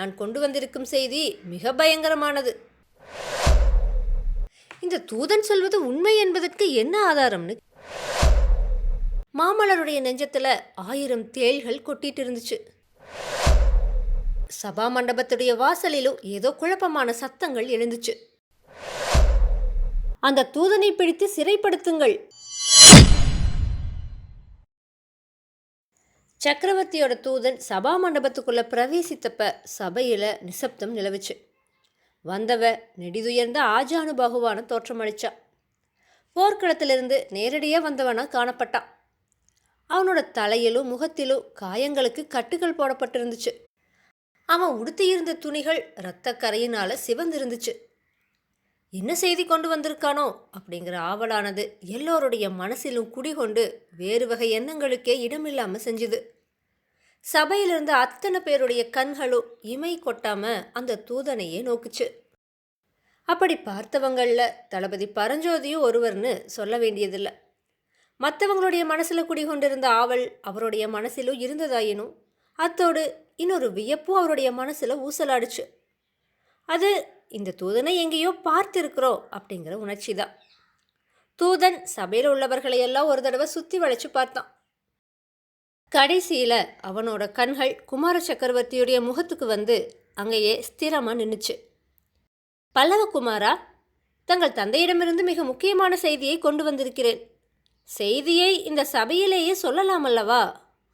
நான் கொண்டு வந்திருக்கும் செய்தி மிக பயங்கரமானது. இந்த தூதன் சொல்வது உண்மை என்பதற்கு என்ன ஆதாரம்னு? மாமலருடைய நெஞ்சத்துல ஆயிரம் தேள்கள் கொட்டிட்டு இருந்துச்சு சபா மண்டபத்துடைய வாசலிலும் ஏதோ குழப்பமான சத்தங்கள் எழுந்துச்சு. அந்த தூதனை பிடித்து சிறைப்படுத்துங்கள். சக்கரவர்த்தியோட தூதன் சபா மண்டபத்துக்குள்ளே பிரவேசித்தப்ப சபையில் நிசப்தம் நிலவுச்சு. வந்தவ நெடிதுயர்ந்த ஆஜானுபாகுவான தோற்றமளிச்சா போர்க்களத்திலிருந்து நேரடியாக வந்தவனா காணப்பட்டான். அவனோட தலையிலும் முகத்திலும் காயங்களுக்கு கட்டுகள் போடப்பட்டிருந்துச்சு. அவன் உடுத்தியிருந்த துணிகள் இரத்த கரையினால சிவந்திருந்துச்சு. என்ன செய்தி கொண்டு வந்திருக்கானோ அப்படிங்கிற ஆவலானது எல்லோருடைய மனசிலும் குடிகொண்டு வேறு வகை எண்ணங்களுக்கே இடமில்லாமல் செஞ்சுது. சபையில் இருந்த அத்தனை பேருடைய கண்களும் இமை கொட்டாம அந்த தூதனையே நோக்குச்சு. அப்படி பார்த்தவங்களில் தளபதி பரஞ்சோதியும் ஒருவர்னு சொல்ல வேண்டியதில்லை. மற்றவங்களுடைய மனசில் குடிகொண்டிருந்த ஆவல் அவருடைய மனசிலும் இருந்ததாயினும் அத்தோடு இன்னொரு வியப்பும் அவருடைய மனசில் ஊசலாடுச்சு. அது இந்த தூதனை எங்கேயோ பார்த்துருக்குறோம் அப்படிங்கிற உணர்ச்சி தான். தூதன் சபையில் உள்ளவர்களையெல்லாம் ஒரு தடவை சுற்றி வளைச்சு பார்த்தான். கடைசியில் அவனோட கண்கள் குமார சக்கரவர்த்தியுடைய முகத்துக்கு வந்து அங்கேயே ஸ்திரமாக நின்றுச்சு பல்லவகுமாரா தங்கள் தந்தையிடமிருந்து மிக முக்கியமான செய்தியை கொண்டு வந்திருக்கிறேன். செய்தியை இந்த சபையிலேயே சொல்லலாம் அல்லவா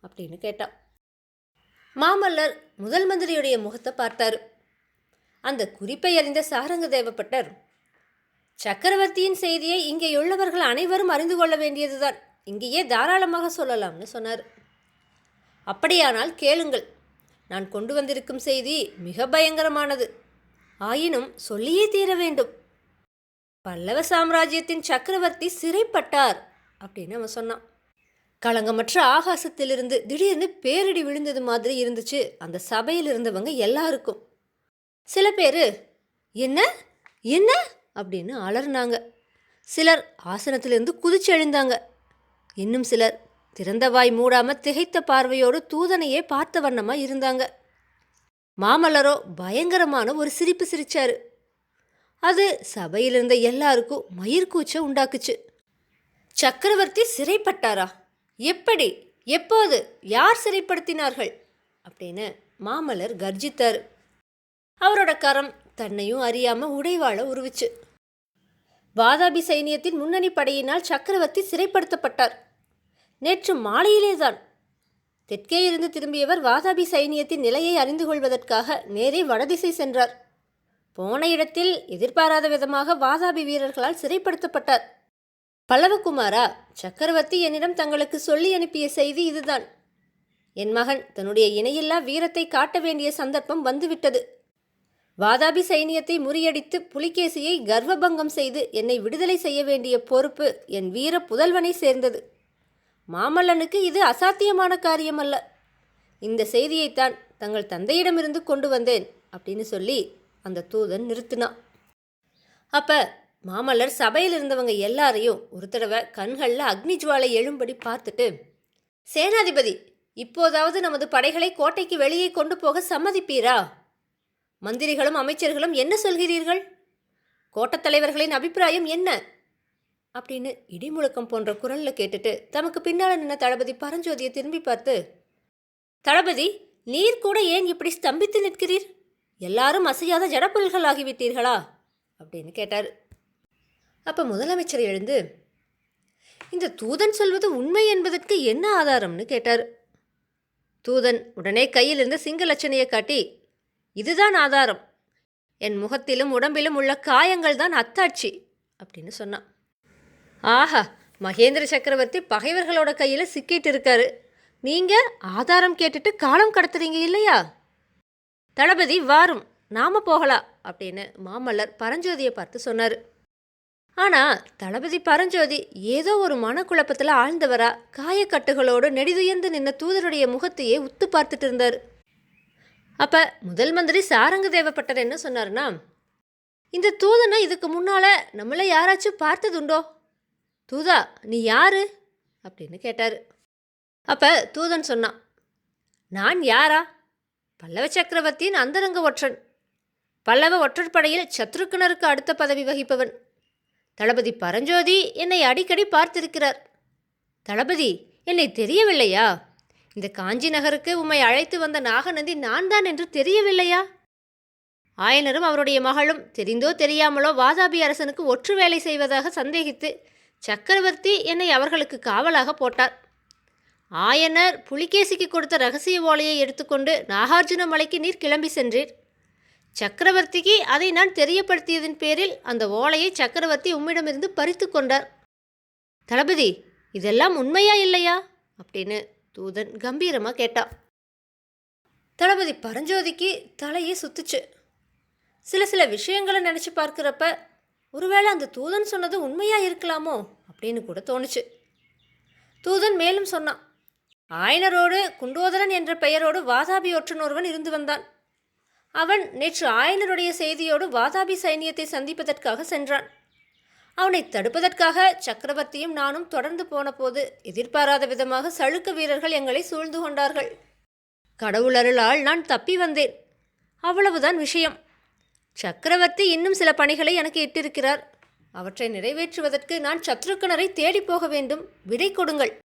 அப்படின்னு கேட்டான். மாமல்லர் முதல் மந்திரியுடைய முகத்தை பார்த்தாரு. அந்த குறிப்பை அறிந்த சாரங்க தேவப்பட்டர் சக்கரவர்த்தியின் செய்தியை இங்கே உள்ளவர்கள் அனைவரும் அறிந்து கொள்ள வேண்டியதுதான். இங்கேயே தாராளமாக சொல்லலாம்னு சொன்னார். அப்படியானால் கேளுங்கள். நான் கொண்டு வந்திருக்கும் செய்தி மிக பயங்கரமானது. ஆயினும் சொல்லியே தீர வேண்டும். பல்லவ சாம்ராஜ்யத்தின் சக்கரவர்த்தி சிறைப்பட்டார் அப்படின்னு அவன் சொன்னான். களங்கமற்ற ஆகாசத்திலிருந்து திடீர்னு பேரிடி விழுந்தது மாதிரி இருந்துச்சு. அந்த சபையில் இருந்தவங்க எல்லாருக்கும். சில பேர் என்ன? என்ன? அப்படின்னு அலறினாங்க. சிலர் ஆசனத்திலிருந்து குதிச்சு எழுந்தாங்க. இன்னும் சிலர் திறந்த வாய் மூடாமல் திகைத்த பார்வையோடு தூதனையே பார்த்த வண்ணமாக இருந்தாங்க. மாமல்லரோ பயங்கரமான ஒரு சிரிப்பு சிரிச்சாரு. அது சபையில் இருந்த எல்லாருக்கும் மயிர்கூச்சை உண்டாக்குச்சு. சக்கரவர்த்தி சிறைப்பட்டாரா? எப்படி? எப்போது? யார் சிறைப்படுத்தினார்கள்? அப்படின்னு மாமல்லர் கர்ஜித்தார். அவரோட கரம் தன்னையும் அறியாம உடைவாள உருவிச்சு. வாதாபி சைனியத்தின் முன்னணி படையினால் சக்கரவர்த்தி சிறைப்படுத்தப்பட்டார். நேற்று மாலையிலேதான் தெற்கே இருந்து திரும்பியவர் வாதாபி சைனியத்தின் நிலையை அறிந்து கொள்வதற்காக நேரே வடதிசை சென்றார். போன இடத்தில் எதிர்பாராத விதமாக வாதாபி வீரர்களால் சிறைப்படுத்தப்பட்டார். பல்லவகுமாரா சக்கரவர்த்தி என்னிடம் தங்களுக்கு சொல்லி அனுப்பிய செய்தி இதுதான். என் மகன் தன்னுடைய இணையில்லா வீரத்தை காட்ட வேண்டிய சந்தர்ப்பம் வந்துவிட்டது. வாதாபி சைனியத்தை முறியடித்து புலிகேசியை கர்வபங்கம் செய்து என்னை விடுதலை செய்ய வேண்டிய பொறுப்பு என் வீர புதல்வனை சேர்ந்தது. மாமல்லனுக்கு இது அசாத்தியமான காரியம் அல்ல இந்த செய்தியைத்தான் தங்கள் தந்தையிடமிருந்து கொண்டு வந்தேன் அப்படின்னு சொல்லி அந்த தூதன் நிறுத்தினான். அப்ப மாமல்லர் சபையில் இருந்தவங்க எல்லாரையும் ஒரு தடவை கண்களில் அக்னி ஜுவாலை எழும்படி பார்த்துட்டு சேனாதிபதி இப்போதாவது நமது படைகளை கோட்டைக்கு வெளியே கொண்டு போக சம்மதிப்பீரா? மந்திரிகளும் அமைச்சர்களும் என்ன சொல்கிறீர்கள்? கோட்டத் தலைவர்களின் அபிப்பிராயம் என்ன? அப்படின்னு இடிமுழக்கம் போன்ற குரலில் கேட்டுட்டு தமக்கு பின்னால் நின்ன தளபதி பரஞ்சோதியை திரும்பி பார்த்து தளபதி நீர் கூட ஏன் இப்படி ஸ்தம்பித்து நிற்கிறீர்? எல்லாரும் அசையாத ஜடப்பல்கள் ஆகிவிட்டீர்களா? அப்படின்னு கேட்டார். அப்போ முதலமைச்சர் எழுந்து இந்த தூதன் சொல்வது உண்மை என்பதற்கு என்ன ஆதாரம்னு கேட்டார். தூதன் உடனே கையிலிருந்து இருந்த சிங்கலட்சணையை காட்டி இதுதான் ஆதாரம். என் முகத்திலும் உடம்பிலும் உள்ள காயங்கள் தான் அத்தாட்சி அப்படின்னு சொன்னான். ஆஹா மகேந்திர சக்கரவர்த்தி பகைவர்களோட கையில் சிக்கிட்டு இருக்காரு. நீங்கள் ஆதாரம் கேட்டுட்டு காலம் கடத்துறீங்க இல்லையா? தளபதி வாரும் நாம போகலாம் அப்படின்னு மாமல்லர் பரஞ்சோதியை பார்த்து சொன்னார். ஆனால் தளபதி பரஞ்சோதி ஏதோ ஒரு மனக்குழப்பத்தில் ஆழ்ந்தவரா காயக்கட்டுகளோடு நெடிதுயர்ந்து நின்ன தூதருடைய முகத்தையே உத்து பார்த்துட்டு இருந்தார். அப்போ முதல் மந்திரி சாரங்க தேவப்பட்டர் என்ன சொன்னார்னா இந்த தூதனை இதுக்கு முன்னால் நம்மளை யாராச்சும் பார்த்ததுண்டோ? தூதா நீ யாரு? அப்படின்னு கேட்டார். அப்போ தூதன் சொன்னான் நான் யாரா? பல்லவ சக்கரவர்த்தியின் அந்தரங்க ஒற்றன். பல்லவ ஒற்றற்படையில் சத்ருக்கனருக்கு அடுத்த பதவி வகிப்பவன். தளபதி பரஞ்சோதி என்னை அடிக்கடி பார்த்திருக்கிறார். தளபதி என்னை தெரியவில்லையா? இந்த காஞ்சி நகருக்கு உம்மை அழைத்து வந்த நாகநந்தி நான் தான் என்று தெரியவில்லையா? ஆயனரும் அவருடைய மகளும் தெரிந்தோ தெரியாமலோ வாதாபி அரசனுக்கு ஒற்று வேலை செய்வதாக சந்தேகித்து சக்கரவர்த்தி என்னை அவர்களுக்கு காவலாக போட்டார். ஆயனர் புலிகேசிக்கு கொடுத்த ரகசிய ஓலையை எடுத்துக்கொண்டு நாகார்ஜுன மலைக்கு நீர் கிளம்பி சென்றீர். சக்கரவர்த்திக்கு அதை நான் தெரியப்படுத்தியதன் பேரில் அந்த ஓலையை சக்கரவர்த்தி உம்மிடமிருந்து பறித்து கொண்டார். தளபதி இதெல்லாம் உண்மையா இல்லையா? அப்படின்னு தூதன் கம்பீரமாக கேட்டான் தளபதி பரஞ்சோதிக்கு தலையே சுத்துச்சு. சில சில விஷயங்களை நினச்சி பார்க்குறப்ப ஒருவேளை அந்த தூதன் சொன்னது உண்மையாக இருக்கலாமோ அப்படின்னு கூட தோணுச்சு. தூதன் மேலும் சொன்னான் ஆயனரோடு குண்டோதரன் என்ற பெயரோடு வாதாபி ஒற்றன் ஒருவன் இருந்து வந்தான். அவன் நேற்று ஆயனருடைய செய்தியோடு வாதாபி சைனியத்தை சந்திப்பதற்காக சென்றான். அவனை தடுப்பதற்காக சக்கரவர்த்தியும் நானும் தொடர்ந்து போனபோது எதிர்பாராத விதமாக சளுக்க வீரர்கள் எங்களை சூழ்ந்து கொண்டார்கள். கடவுளருளால் நான் தப்பி வந்தேன். அவ்வளவுதான் விஷயம். சக்கரவர்த்தி இன்னும் சில பணிகளை எனக்கு இட்டிருக்கிறார். அவற்றை நிறைவேற்றுவதற்கு நான் சத்ருக்கனரை தேடிப்போக வேண்டும். விடை கொடுங்கள்.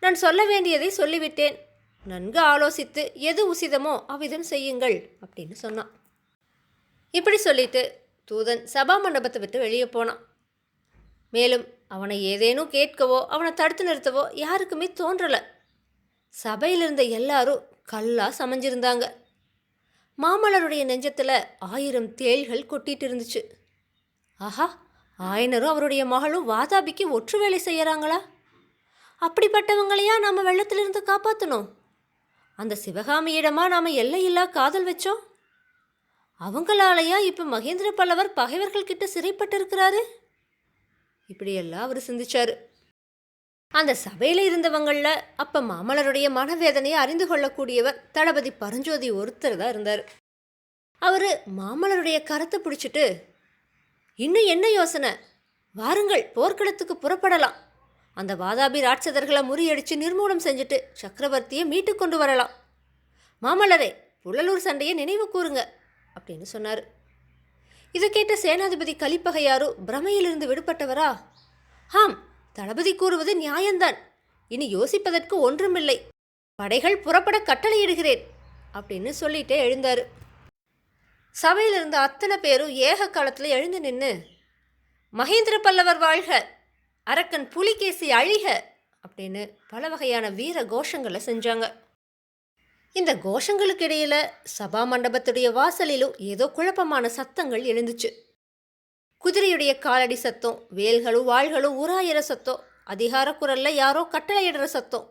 நான் சொல்ல வேண்டியதை சொல்லிவிட்டேன். நன்கு ஆலோசித்து எது உசிதமோ அவ்விதம் செய்யுங்கள் அப்படின்னு சொன்னான். இப்படி சொல்லிட்டு தூதன் சபா மண்டபத்தை விட்டு வெளியே போனான். மேலும் அவனை ஏதேனும் கேட்கவோ அவனை தடுத்து நிறுத்தவோ யாருக்குமே தோன்றலை. சபையில் இருந்த எல்லாரும் கல்லா சமைஞ்சிருந்தாங்க. மாமல்லருடைய நெஞ்சத்தில் ஆயிரம் தேள்கள் கொட்டிட்டு இருந்துச்சு ஆஹா ஆயனரும் அவருடைய மகளும் வாதாபிக்கு ஒற்று வேலை செய்கிறாங்களா அப்படிப்பட்டவங்களையா நம்ம வெள்ளத்திலிருந்து காப்பாற்றணும் அந்த சிவகாமியிடமா நாம் எல்லையில்லா காதல் வச்சோம்? அவங்களாலயா இப்போ மகேந்திர பல்லவர் பகைவர்கள் கிட்ட சிறைப்பட்டிருக்கிறாரு? இப்படியெல்லாம் அவர் சிந்திச்சார். அந்த சபையில் இருந்தவங்களில் அப்போ மாமலருடைய மனவேதனையை அறிந்து கொள்ளக்கூடியவர் தளபதி பரஞ்சோதி ஒருத்தர் தான் இருந்தார். அவர் மாமலருடைய கரத்தை பிடிச்சிட்டு இன்னும் என்ன யோசனை? வாருங்கள் போர்க்களத்துக்கு புறப்படலாம். அந்த வாதாபி ராட்சதர்களை முறியடித்து நிர்மூலம் செஞ்சுட்டு சக்கரவர்த்தியை மீட்டு கொண்டு வரலாம். மாமல்லரே புள்ளலூர் சண்டையை நினைவு கூறுங்க அப்படின்னு சொன்னார். இதை கேட்ட சேனாதிபதி கலிப்பகையாரு பிரமையிலிருந்து விடுபட்டவரா? ஆம் தளபதி கூறுவது நியாயம்தான். இனி யோசிப்பதற்கு ஒன்றுமில்லை. படைகள் புறப்பட கட்டளையிடுகிறேன் அப்படின்னு சொல்லிட்டே எழுந்தாரு. சபையில் இருந்த அத்தனை பேரும் ஏக காலத்தில் எழுந்து நின்று மகேந்திர பல்லவர் வாழ்க அரக்கன் புலிகேசி அழிக அப்படின்னு பல வகையான வீர கோஷங்களை செஞ்சாங்க. இந்த கோஷங்களுக்கு இடையில சபா மண்டபத்துடைய வாசலிலும் ஏதோ குழப்பமான சத்தங்கள் எழுந்துச்சு. குதிரையுடைய காலடி சத்தம் வேல்களும் வாள்களும் உராயிற சத்தம் அதிகார குரல்ல யாரோ கட்டளையிடுற சத்தம்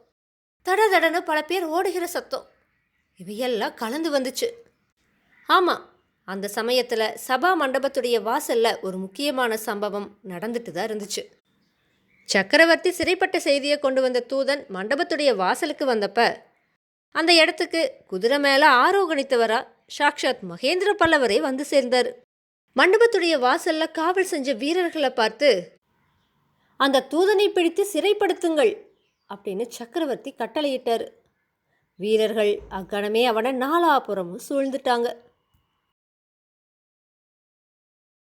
தட தடனு பல பேர் ஓடுகிற சத்தம் இவையெல்லாம் கலந்து வந்துச்சு. ஆமாம் அந்த சமயத்தில் சபா மண்டபத்துடைய வாசலில் ஒரு முக்கியமான சம்பவம் நடந்துட்டு தான் இருந்துச்சு. சக்கரவர்த்தி சிறைப்பட்ட செய்தியை கொண்டு வந்த தூதன் மண்டபத்துடைய வாசலுக்கு வந்தப்ப அந்த இடத்துக்கு குதிரை மேலே ஆரோகணித்தவரா சாக்ஷாத் மகேந்திர பல்லவரே வந்து சேர்ந்தார். மண்டபத்துடைய வாசல்ல காவல் செஞ்ச வீரர்களை பார்த்து அந்த தூதனை பிடித்து சிறைப்படுத்துங்கள் அப்படின்னு சக்கரவர்த்தி கட்டளையிட்டார். வீரர்கள் அக்கணமே அவனை நாலாபுறமும் சூழ்ந்துட்டாங்க.